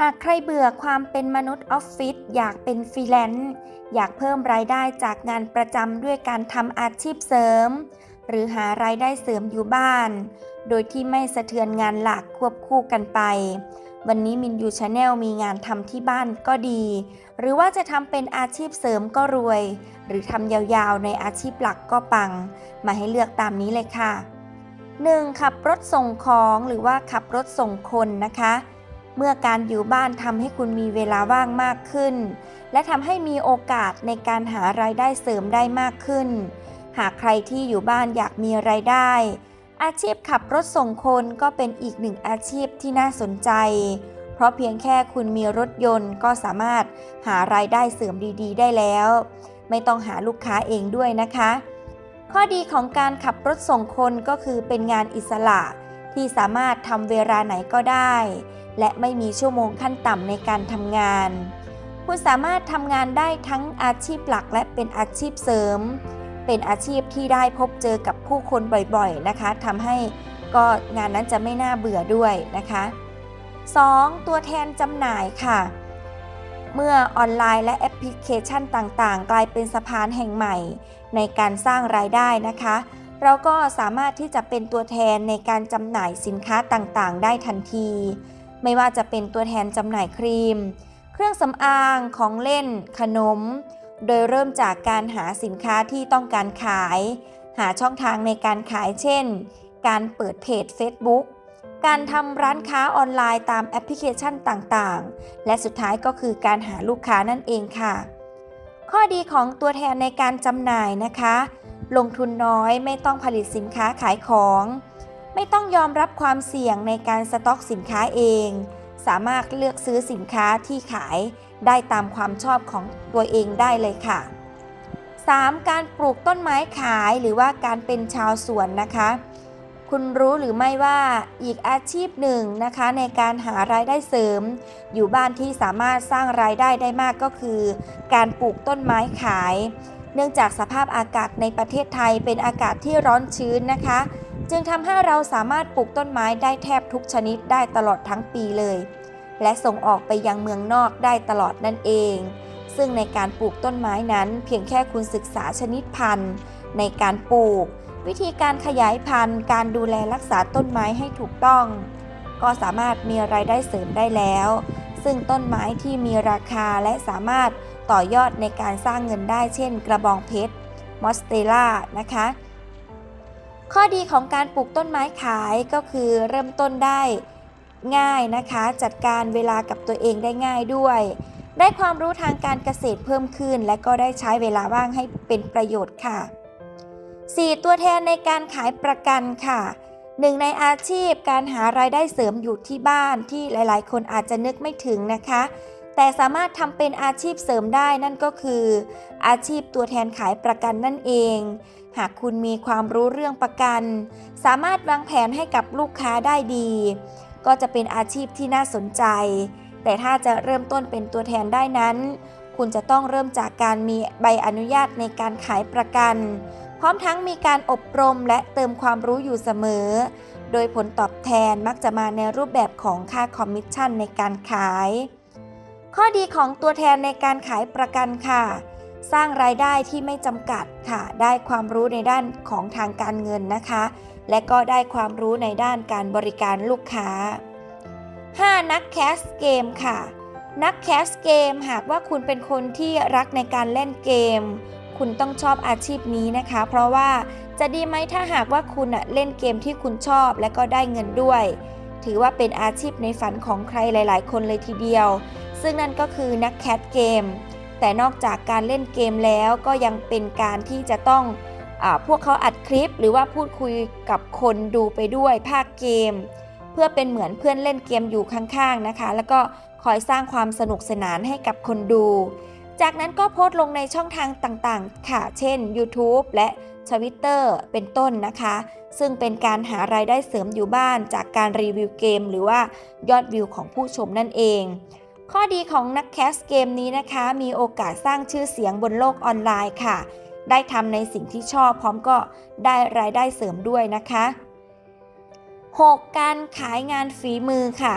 หากใครเบื่อความเป็นมนุษย์ออฟฟิศอยากเป็นฟรีแลนซ์อยากเพิ่มรายได้จากงานประจำด้วยการทำอาชีพเสริม หรือหารายได้เสริมอยู่บ้าน โดยที่ไม่สะเทือนงานหลักควบคู่กันไป วันนี้มินยูชาแนลมีงานทำที่บ้านก็ดี หรือว่าจะทำเป็นอาชีพเสริมก็รวย หรือทำยาวๆในอาชีพหลักก็ปัง มาให้เลือกตามนี้เลยค่ะ 1. ขับรถส่งของหรือว่าขับรถส่งคนนะคะ เมื่อการอยู่บ้านทำให้คุณมีเวลาว่างมากขึ้น และทำให้มีโอกาสในการหารายได้เสริมได้มากขึ้น หากใครที่อยู่บ้านอยากมีรายได้ อาชีพขับรถส่งคนก็เป็นอีกหนึ่งอาชีพที่น่าสนใจ เพราะเพียงแค่คุณมีรถยนต์ก็สามารถหารายได้เสริมดีๆ ได้แล้ว ไม่ต้องหาลูกค้าเองด้วยนะคะ ข้อดีของการขับรถส่งคนก็คือเป็นงานอิสระที่สามารถทำเวลาไหนก็ได้ และไม่มีชั่วโมงขั้นต่ำในการทำงาน คุณสามารถทำงานได้ทั้งอาชีพหลักและเป็นอาชีพเสริม เป็นอาชีพที่ได้พบเจอกับผู้คนบ่อยๆนะคะทำให้ก็งานนั้นจะไม่น่าเบื่อด้วยนะคะ 2. ตัวแทนจำหน่ายค่ะ เมื่อออนไลน์และแอปพลิเคชันต่างๆ กลายเป็นสะพานแห่งใหม่ ในการสร้างรายได้นะคะ เราก็สามารถที่จะเป็นตัวแทนในการจำหน่ายสินค้าต่างๆ ได้ทันที ไม่ว่าจะเป็นตัวแทนจำหน่ายครีม เครื่องสำอางของเล่น ขนม โดยเริ่มจากการหาสินค้าที่ต้องการขาย หาช่องทางในการขายเช่น การเปิดเพจ Facebook การทำร้านค้าออนไลน์ตามแอปพลิเคชันต่างๆ และสุดท้ายก็คือการหาลูกค้านั่นเองค่ะ ข้อดีของตัวแทนในการจำหน่ายนะคะ ลงทุนน้อยไม่ต้องผลิตสินค้าขายของ ไม่ต้องยอมรับความเสี่ยงในการสต็อกสินค้าเอง สามารถเลือกซื้อสินค้าที่ขายได้ตามความชอบของตัวเองได้เลยค่ะ 3. การปลูกต้นไม้ขายหรือว่าการเป็นชาวสวนนะคะ คุณรู้หรือไม่ว่าอีกอาชีพหนึ่งนะคะ ในการหารายได้เสริม อยู่บ้านที่สามารถสร้างรายได้ได้มากก็คือ การปลูกต้นไม้ขาย เนื่องจากสภาพอากาศในประเทศไทยเป็นอากาศที่ร้อนชื้นนะคะ จึงทำให้เราสามารถปลูกต้นไม้ได้แทบทุกชนิดได้ตลอดทั้งปีเลย และส่งออกไปยังเมืองนอกได้ตลอดนั่นเอง ซึ่งในการปลูกต้นไม้นั้น เพียงแค่คุณศึกษาชนิดพันธุ์ ในการปลูก วิธีการขยายพันธุ์ การดูแลรักษาต้นไม้ให้ถูกต้อง ก็สามารถมีรายได้เสริมได้แล้ว ซึ่งต้นไม้ที่มีราคาและสามารถต่อยอดในการสร้างเงินได้เช่น กระบองเพชรมอสเตล่านะคะ ข้อดีของการปลูกต้นไม้ขายก็คือเริ่มต้นได้ง่ายนะคะ จัดการเวลากับตัวเองได้ง่ายด้วย ได้ความรู้ทางการเกษตรเพิ่มขึ้น และก็ได้ใช้เวลาว่างให้เป็นประโยชน์ค่ะ 4. ตัวแทนในการขายประกันค่ะหนึ่งในอาชีพการหารายได้เสริมอยู่ที่บ้านที่หลาย ๆ คนอาจจะนึกไม่ถึงนะคะ แต่สามารถทำเป็นอาชีพเสริมได้นั่นก็คือ อาชีพตัวแทนขายประกันนั่นเอง หากคุณมีความรู้เรื่องประกัน สามารถวางแผนให้กับลูกค้าได้ดี ก็จะเป็นอาชีพที่น่าสนใจ แต่ถ้าจะเริ่มต้นเป็นตัวแทนได้นั้น คุณจะต้องเริ่มจากการมีใบอนุญาตในการขายประกัน พร้อมทั้งมีการอบรมและเติมความรู้อยู่เสมอ โดยผลตอบแทนมักจะมาในรูปแบบของค่าคอมมิชชั่นในการขาย ข้อดีของตัวแทนในการขายประกันค่ะ สร้างรายได้ที่ไม่จำกัดค่ะ ได้ความรู้ในด้านของทางการเงินนะคะ และก็ได้ความรู้ในด้านการบริการลูกค้า 5. นักแคสเกมค่ะ นักแคสเกมหากว่าคุณเป็นคนที่รักในการเล่นเกม คุณต้องชอบอาชีพนี้นะคะ เพราะว่าจะดีไหมถ้าหากว่าคุณเล่นเกมที่คุณชอบและก็ได้เงินด้วย ถือว่าเป็นอาชีพในฝันของใครหลาย ๆ คนเลยทีเดียว ซึ่งนั่นก็คือนักแคสเกม แต่นอกจากการเล่นเกมแล้วก็ยังเป็นการที่จะต้องอพวกเขาอัดคลิป หรือว่าพูดคุยกับคนดูไปด้วยภาคเกม เพื่อเป็นเหมือนเพื่อนเล่นเกมอยู่ข้างๆนะคะ แล้วก็คอยสร้างความสนุกสนานให้กับคนดู จากนั้นก็โพสต์ลงในช่องทางต่างๆ ค่ะ เช่น YouTube และ Twitter เป็นต้นนะคะ ซึ่งเป็นการหารายได้เสริมอยู่บ้านจากการรีวิวเกม หรือว่ายอดวิวของผู้ชมนั่นเอง ข้อดีของนักแคสเกมนี้นะคะ มีโอกาสสร้างชื่อเสียงบนโลกออนไลน์ค่ะ ได้ทำในสิ่งที่ชอบพร้อมก็ได้รายได้เสริมด้วยนะคะ 6. การขายงานฝีมือค่ะ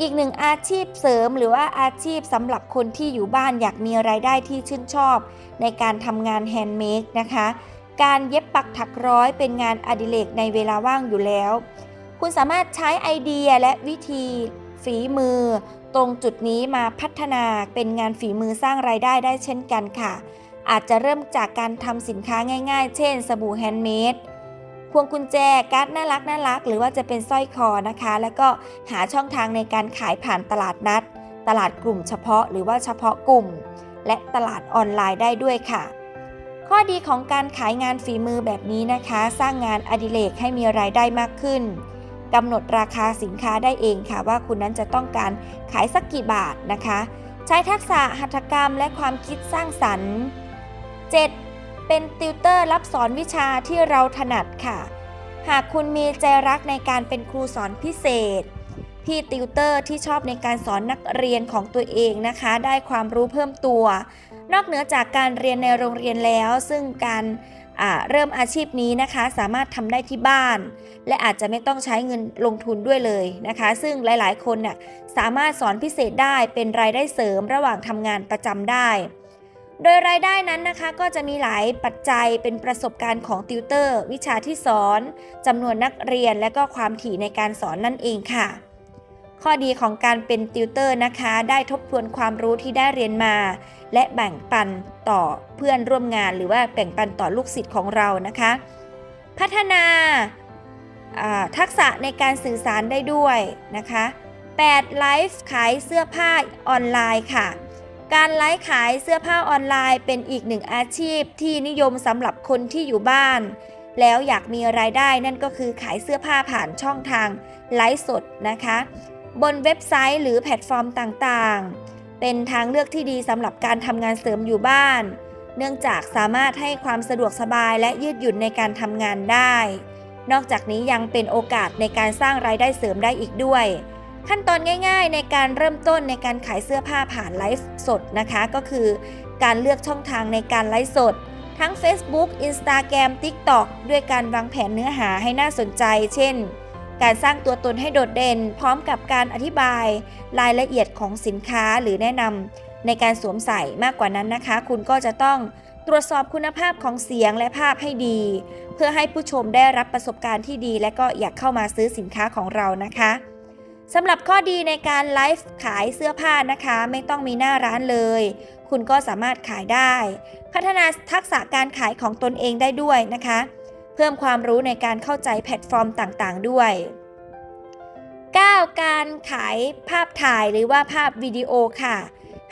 อีกหนึ่งอาชีพเสริมหรือว่าอาชีพสำหรับคนที่อยู่บ้านอยากมีรายได้ที่ชื่นชอบ ในการทำงานแฮนด์เมดนะคะ การเย็บปักถักร้อยเป็นงานอดิเรกในเวลาว่างอยู่แล้ว คุณสามารถใช้ไอเดียและวิธีฝีมือ ตรงจุดนี้มาพัฒนาเป็นงานฝีมือสร้างรายได้ได้เช่นกันค่ะ อาจจะเริ่มจากการทำสินค้าง่าย ๆ เช่น สบู่แฮนด์เมดพวงกุญแจการ์ดน่ารักน่ารัก หรือว่าจะเป็นสร้อยคอนะคะ แล้วก็หาช่องทางในการขายผ่านตลาดนัด ตลาดกลุ่มเฉพาะหรือว่าเฉพาะกลุ่ม และตลาดออนไลน์ได้ด้วยค่ะ ข้อดีของการขายงานฝีมือแบบนี้นะคะ สร้างงานอดิเรกให้มีรายได้มากขึ้น กำหนดราคาสินค้าได้เองค่ะ ว่าคุณนั้นจะต้องการขายสักกี่บาทนะคะ ใช้ทักษะหัตถกรรมและความคิดสร้างสรรค์ 7. เป็นติวเตอร์รับสอนวิชาที่เราถนัดค่ะ หากคุณมีใจรักในการเป็นครูสอนพิเศษ พี่ติวเตอร์ที่ชอบในการสอนนักเรียนของตัวเองนะคะ ได้ความรู้เพิ่มตัว นอกเหนือจากการเรียนในโรงเรียนแล้ว ซึ่งการ เริ่มอาชีพนี้นะคะสามารถทำได้ที่บ้าน และอาจจะไม่ต้องใช้เงินลงทุนด้วยเลยนะคะ ซึ่งหลายๆ คนน่ะสามารถสอนพิเศษได้เป็นรายได้เสริมระหว่างทำงานประจำได้ โดยรายได้นั้นนะคะก็จะมีหลายปัจจัยเป็นประสบการณ์ของติวเตอร์ วิชาที่สอนจำนวนนักเรียนและก็ความถี่ในการสอนนั่นเองค่ะ ข้อดีของการเป็นติวเตอร์นะคะ ได้ทบทวนความรู้ที่ได้เรียนมา และแบ่งปันต่อเพื่อนร่วมงาน หรือว่าแบ่งปันต่อลูกศิษย์ของเรานะคะ พัฒนาทักษะในการสื่อสารได้ด้วยนะคะ 8. ไลฟ์ขายเสื้อผ้าออนไลน์ค่ะ การไลฟ์ขายเสื้อผ้าออนไลน์เป็นอีกหนึ่งอาชีพที่นิยมสำหรับคนที่อยู่บ้าน แล้วอยากมีรายได้นั่นก็คือขายเสื้อผ้าผ่านช่องทางไลฟ์สดนะคะ บนเว็บไซต์หรือแพลตฟอร์มต่างๆ เป็นทางเลือกที่ดีสำหรับการทำงานเสริมอยู่บ้าน เนื่องจากสามารถให้ความสะดวกสบายและยืดหยุ่นในการทำงานได้ นอกจากนี้ยังเป็นโอกาสในการสร้างรายได้เสริมได้อีกด้วย ขั้นตอนง่าย ๆ ในการเริ่มต้นในการขายเสื้อผ้าผ่านไลฟ์สดนะคะ ก็คือ การเลือกช่องทางในการไลฟ์สด ทั้ง Facebook Instagram TikTok ด้วยการวางแผนเนื้อหาให้น่าสนใจ เช่น การสร้างตัวตนให้โดดเด่น พร้อมกับการอธิบายรายละเอียดของสินค้าหรือแนะนำในการสวมใส่มากกว่านั้นนะคะ คุณก็จะต้องตรวจสอบคุณภาพของเสียงและภาพให้ดี เพื่อให้ผู้ชมได้รับประสบการณ์ที่ดี และก็อยากเข้ามาซื้อสินค้าของเรานะคะสำหรับข้อดีในการไลฟ์ขายเสื้อผ้านะคะ ไม่ต้องมีหน้าร้านเลย คุณก็สามารถขายได้ พัฒนาทักษะการขายของตนเองได้ด้วยนะคะ เพิ่มความรู้ในการเข้าใจแพลตฟอร์มต่างๆ ด้วย 9. การขายภาพถ่ายหรือว่าภาพวิดีโอค่ะ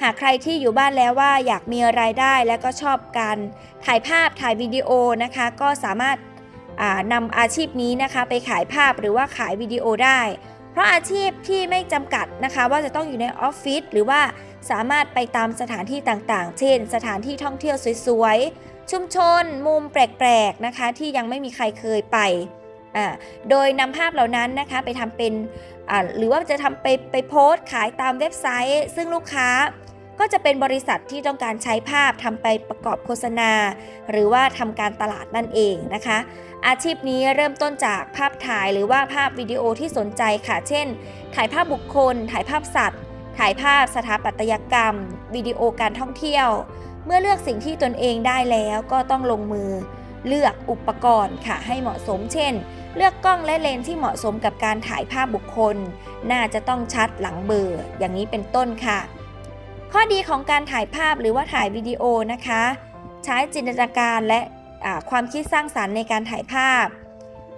หากใครที่อยู่บ้านแล้วว่าอยากมีรายได้และก็ชอบการถ่ายภาพถ่ายวิดีโอนะคะ ก็สามารถนำอาชีพนี้นะคะไปขายภาพหรือว่าขายวิดีโอได้ เพราะอาชีพที่ไม่จำกัดนะคะ ว่าจะต้องอยู่ในออฟฟิศหรือว่าสามารถไปตามสถานที่ต่างๆ เช่น สถานที่ท่องเที่ยวสวยๆ ชุมชนมุมแปลกๆนะคะ ที่ยังไม่มีใครเคยไปโดยนำภาพเหล่านั้นนะคะไปทำเป็นหรือว่าจะทำไปไปโพสต์ขายตามเว็บไซต์ ซึ่งลูกค้าก็จะเป็นบริษัทที่ต้องการใช้ภาพทำไปประกอบโฆษณา หรือว่าทำการตลาดนั่นเองนะคะ อาชีพนี้เริ่มต้นจากภาพถ่ายหรือว่าภาพวิดีโอที่สนใจค่ะ เช่น ถ่ายภาพบุคคล ถ่ายภาพสัตว์ ถ่ายภาพสถาปัตยกรรม วิดีโอการท่องเที่ยว เมื่อเลือกสิ่งที่ตนเองได้แล้วก็ต้องลงมือ เลือกอุปกรณ์ค่ะให้เหมาะสม เช่น เลือกกล้องและเลนส์ที่เหมาะสมกับการถ่ายภาพบุคคล น่าจะต้องชัดหลังเบอร์อย่างนี้เป็นต้นค่ะ ข้อดีของการถ่ายภาพหรือว่าถ่ายวิดีโอนะคะ ใช้จินตนาการและความคิดสร้างสารรค์ในการถ่ายภาพ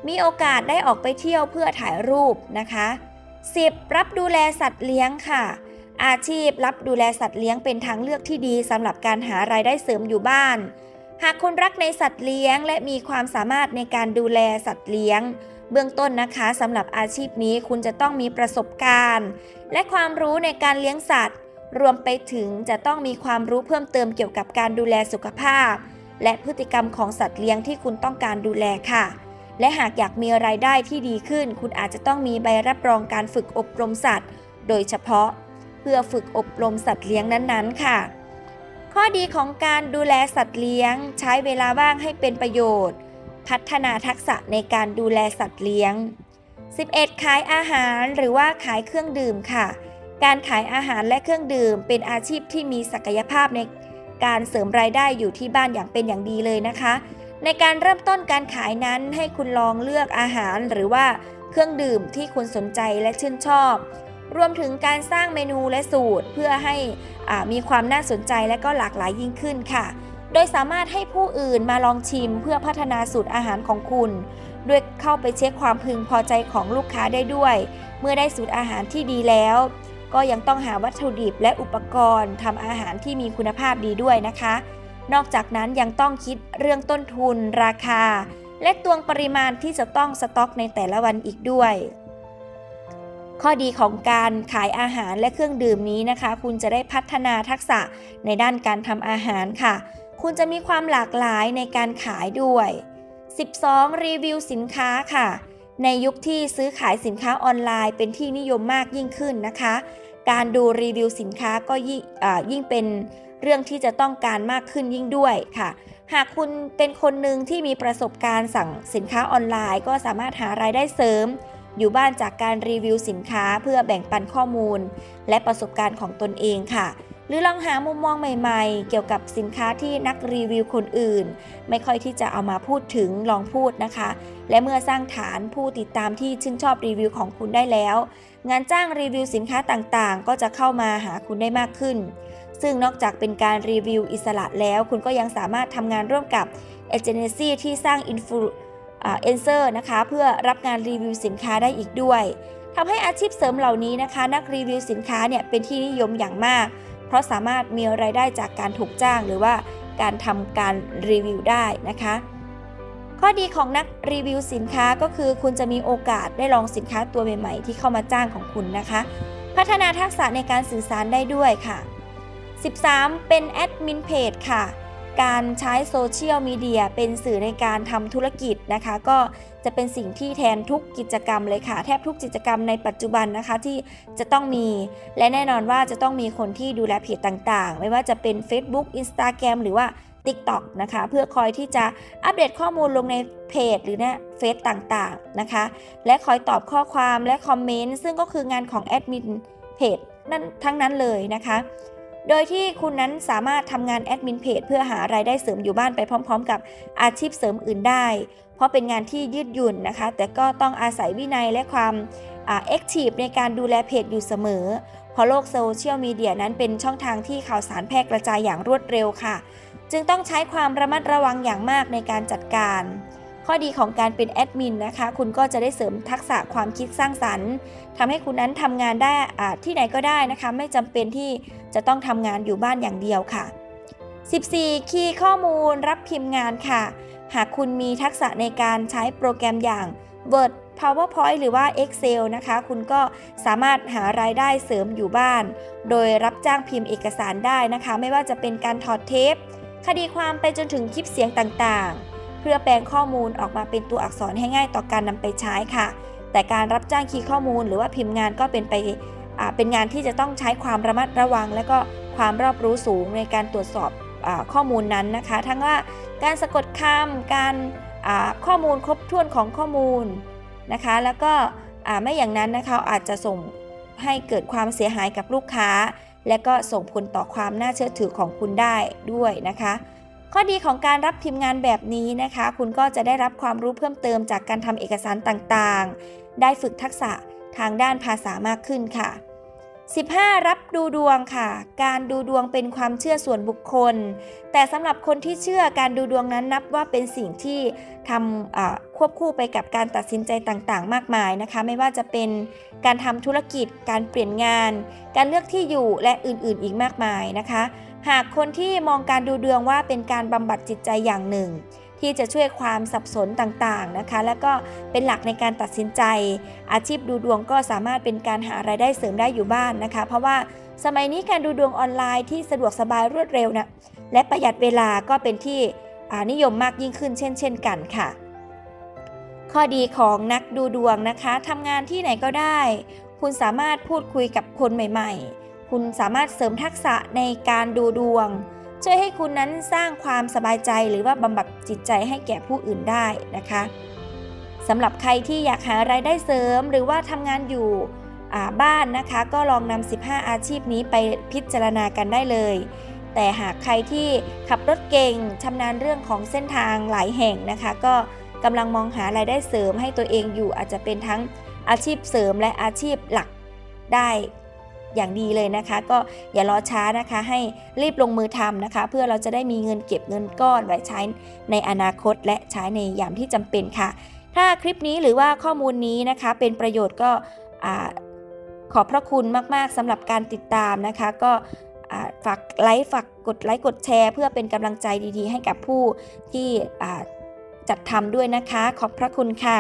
มีโอกาสได้ออกไปเที่ยวเพื่อถ่ายรูปนะคะ 10. รับดูแลสัตว์เลี้ยงค่ะ อาชีพรับดูแลสัตว์เลี้ยงเป็นทางเลือกที่ดีสำหรับการหารายได้เสริมอยู่บ้าน หากคุณรักในสัตว์เลี้ยง และมีความสามารถในการดูแลสัตว์เลี้ยง เบื้องต้นนะคะสำหรับอาชีพนี้คุณจะต้องมีประสบการณ์ และความรู้ในการเลี้ยงสัตว์ รวมไปถึงจะต้องมีความรู้เพิ่มเติมเกี่ยวกับการดูแลสุขภาพ และพฤติกรรมของสัตว์เลี้ยงที่คุณต้องการดูแลค่ะ และหากอยากมีรายได้ที่ดีขึ้น คุณอาจจะต้องมีใบรับรองการฝึกอบรมสัตว์ โดยเฉพาะ เพื่อฝึกอบรมสัตว์เลี้ยงนั้นๆ ค่ะ ข้อดีของการดูแลสัตว์เลี้ยง ใช้เวลาว่างให้เป็นประโยชน์ พัฒนาทักษะในการดูแลสัตว์เลี้ยง 11 ขายอาหารหรือว่าขายเครื่องดื่มค่ะ การขายอาหารและเครื่องดื่ม เป็นอาชีพที่มีศักยภาพในการเสริมรายได้อยู่ที่บ้านอย่างเป็นอย่างดีเลยนะคะ ในการเริ่มต้นการขายนั้นให้คุณลองเลือกอาหารหรือว่าเครื่องดื่มที่คุณสนใจและชื่นชอบ รวมถึงการสร้างเมนูและสูตรเพื่อให้มีความน่าสนใจและก็หลากหลายยิ่งขึ้นค่ะ โดยสามารถให้ผู้อื่นมาลองชิมเพื่อพัฒนาสูตรอาหารของคุณด้วยเข้าไปเช็คความพึงพอใจของลูกค้าได้ด้วย เมื่อได้สูตรอาหารที่ดีแล้ว ก็ยังต้องหาวัตถุดิบและอุปกรณ์ทำอาหารที่มีคุณภาพดีด้วยนะคะ นอกจากนั้นยังต้องคิดเรื่องต้นทุน ราคา และตวงปริมาณที่จะต้องสต็อกในแต่ละวันอีกด้วย ข้อดีของการขายอาหารและเครื่องดื่มนี้นะคะ คุณจะได้พัฒนาทักษะในด้านการทำอาหารค่ะ คุณจะมีความหลากหลายในการขายด้วย 12. รีวิวสินค้าค่ะ ในยุคที่ซื้อขายสินค้าออนไลน์เป็นที่นิยมมากยิ่งขึ้นนะคะ การดูรีวิวสินค้าก็ยิ่งยิ่งเป็นเรื่องที่จะต้องการมากขึ้นยิ่งด้วยค่ะ หากคุณเป็นคนหนึ่งที่มีประสบการณ์สั่งสินค้าออนไลน์ ก็สามารถหารายได้เสริม อยู่บ้านจากการรีวิวสินค้าเพื่อแบ่งปันข้อมูล และประสบการณ์ของตนเองค่ะ หรือลองหามุมมองใหม่ๆ เกี่ยวกับสินค้าที่นักรีวิวคนอื่น ไม่ค่อยที่จะเอามาพูดถึงลองพูดนะคะ และเมื่อสร้างฐานผู้ติดตามที่ชื่นชอบรีวิวของคุณได้แล้ว งานจ้างรีวิวสินค้าต่างๆ ก็จะเข้ามาหาคุณได้มากขึ้น ซึ่งนอกจากเป็นการรีวิวอิสระแล้ว คุณก็ยังสามารถทำงานร่วมกับเอเจนซี่ที่สร้างอินฟลู เอนเซอร์นะคะเพื่อรับงานรีวิวสินค้าได้อีกด้วยทำให้อาชีพเสริมเหล่านี้นะคะ นักรีวิวสินค้าเนี่ยเป็นที่นิยมอย่างมาก เพราะสามารถมีรายได้จากการถูกจ้างหรือว่าการทำการรีวิวได้นะคะ ข้อดีของนักรีวิวสินค้าก็คือคุณจะมีโอกาสได้ลองสินค้าตัวใหม่ๆ ที่เข้ามาจ้างของคุณนะคะ พัฒนาทักษะในการสื่อสารได้ด้วยค่ะ 13 เป็นแอดมินเพจค่ะ การใช้โซเชียลมีเดียเป็นสื่อในการทำธุรกิจนะคะ ก็จะเป็นสิ่งที่แทนทุกกิจกรรมเลยค่ะ แทบทุกกิจกรรมในปัจจุบันนะคะที่จะต้องมี และแน่นอนว่าจะต้องมีคนที่ดูแลเพจต่างๆ ไม่ว่าจะเป็น Facebook Instagram หรือว่า TikTok นะคะ เพื่อคอยที่จะอัปเดตข้อมูลลงในเพจหรือในเฟซต่างๆนะคะ และคอยตอบข้อความและคอมเมนต์ซึ่งก็คืองานของแอดมินเพจนั่นทั้งนั้นเลยนะคะ โดยที่คุณนั้นสามารถทำงานแอดมินเพจเพื่อหารายได้เสริมอยู่บ้านไปพร้อม ๆ กับอาชีพเสริมอื่นได้ เพราะเป็นงานที่ยืดหยุ่นนะคะ แต่ก็ต้องอาศัยวินัยและความแอคทีฟในการดูแลเพจอยู่เสมอ เพราะโลกโซเชียลมีเดียนั้นเป็นช่องทางที่ข่าวสารแพร่กระจายอย่างรวดเร็วค่ะ จึงต้องใช้ความระมัดระวังอย่างมากในการจัดการ ข้อดีของการเป็นแอดมินนะคะ คุณก็จะได้เสริมทักษะความคิดสร้างสรรค์ทำให้คุณนั้นทำงานได้อ่าที่ไหนก็ได้นะคะ ไม่จำเป็นที่จะต้องทำงานอยู่บ้านอย่างเดียวค่ะ 14 คีย์ข้อมูลรับพิมพ์งานค่ะ หากคุณมีทักษะในการใช้โปรแกรมอย่าง Word PowerPoint หรือว่า Excel นะคะ คุณก็สามารถหารายได้เสริมอยู่บ้าน โดยรับจ้างพิมพ์เอกสารได้นะคะ ไม่ว่าจะเป็นการถอดเทป คดีความไปจนถึงคลิปเสียงต่างๆ เพื่อแปลงข้อมูลออกมาเป็นตัวอักษรให้ง่ายต่อการนำไปใช้ค่ะ แต่การรับจ้างคีย์ข้อมูล หรือว่าพิมพ์งานก็เป็นไปเป็นงานที่จะต้องใช้ความระมัดระวัง และก็ความรอบรู้สูงในการตรวจสอบอข้อมูลนั้นนะคะ ทั้งว่าการสะกดคำการข้อมูลครบถ้วนของข้อมูลนะคะ แล้วก็ไม่อย่างนั้นนะคะอาจจะส่งให้เกิดความเสียหายกับลูกค้า และก็ส่งผลต่อความน่าเชื่อถือของคุณได้ด้วยนะคะ ข้อดีของการรับพิมพ์งานแบบนี้นะคะ คุณก็จะได้รับความรู้เพิ่มเติมจากการทำเอกสารต่างๆ ได้ฝึกทักษะทางด้านภาษามากขึ้นค่ะ 15 รับดูดวงค่ะ การดูดวงเป็นความเชื่อส่วนบุคคล แต่สำหรับคนที่เชื่อการดูดวงนั้นนับว่าเป็นสิ่งที่ทำควบคู่ไปกับการตัดสินใจต่างๆ มากมายนะคะ ไม่ว่าจะเป็นการทำธุรกิจ การเปลี่ยนงาน การเลือกที่อยู่และอื่นๆ อีกมากมายนะคะ หากคนที่มองการดูดวงว่าเป็นการบำบัดจิตใจอย่างหนึ่ง ที่จะช่วยความสับสนต่างๆนะคะ แล้วก็เป็นหลักในการตัดสินใจ อาชีพดูดวงก็สามารถเป็นการหารายได้เสริมได้อยู่บ้านนะคะ เพราะว่าสมัยนี้การดูดวงออนไลน์ที่สะดวกสบายรวดเร็วนะและประหยัดเวลาก็เป็นที่นิยมมากยิ่งขึ้นเช่น เช่นกันค่ะ ข้อดีของนักดูดวงนะคะทำงานที่ไหนก็ได้ คุณสามารถพูดคุยกับคนใหม่ ๆ คุณสามารถเสริมทักษะในการดูดวง ช่วยให้คุณนั้นสร้างความสบายใจหรือว่าบำบัดจิตใจให้แก่ผู้อื่นได้นะคะสำหรับใครที่อยากหารายได้เสริมหรือว่าทำงานอยู่บ้านนะคะ ก็ลองนำ 15 อาชีพนี้ไปพิจารณากันได้เลย แต่หากใครที่ขับรถเก่งชำนาญเรื่องของเส้นทางหลายแห่งนะคะ ก็กำลังมองหารายได้เสริมให้ตัวเองอยู่อาจจะเป็นทั้งอาชีพเสริมและอาชีพหลักได้ อย่างดีเลยนะคะ ก็อย่ารอช้านะคะ ให้รีบลงมือทำนะคะ เพื่อเราจะได้มีเงินเก็บเงินก้อนไว้ใช้ในอนาคต และใช้ในยามที่จำเป็นค่ะ ถ้าคลิปนี้หรือว่าข้อมูลนี้นะคะ เป็นประโยชน์ก็ขอบพระคุณมาก ๆสำหรับการติดตามนะคะ ก็ฝากไลค์ฝากกดไลค์กดแชร์ เพื่อเป็นกำลังใจดีๆ ให้กับผู้ที่จัดทำด้วยนะคะ ขอบพระคุณค่ะ